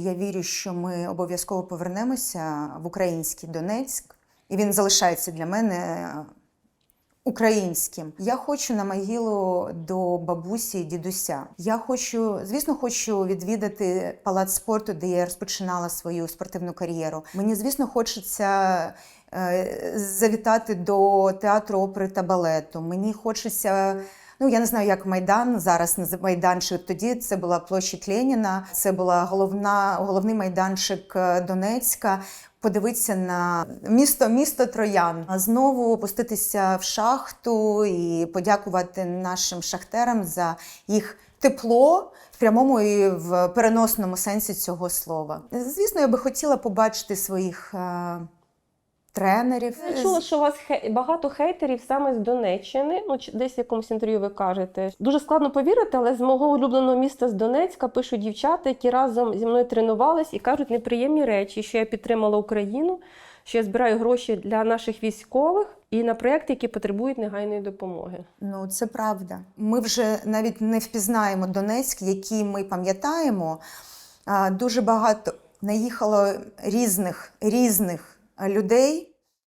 Я вірю, що ми обов'язково повернемося в український Донецьк, і він залишається для мене українським. Я хочу на могилу до бабусі і дідуся. Я хочу, звісно, хочу відвідати палац спорту, де я розпочинала свою спортивну кар'єру. Мені, звісно, хочеться. е, Завітати до театру опери та балету. Мені хочеться Ну, я не знаю, як Майдан зараз майданчик. Тоді це була площадь Леніна, це була головна, головний майданчик е, Донецька. Подивитися на місто, місто Троян, а знову опуститися в шахту і подякувати нашим шахтерам за їх тепло в прямому і в переносному сенсі цього слова. Звісно, я би хотіла побачити своїх е, тренерів. Я чула, що у вас хе- багато хейтерів саме з Донеччини. Ну, десь в якомусь інтерв'ю ви кажете. Дуже складно повірити, але з мого улюбленого міста з Донецька пишуть дівчата, які разом зі мною тренувались і кажуть неприємні речі, що я підтримала Україну, що я збираю гроші для наших військових і на проекти, які потребують негайної допомоги. Ну, це правда. Ми вже навіть не впізнаємо Донецьк, який ми пам'ятаємо. Дуже багато наїхало різних різних людей.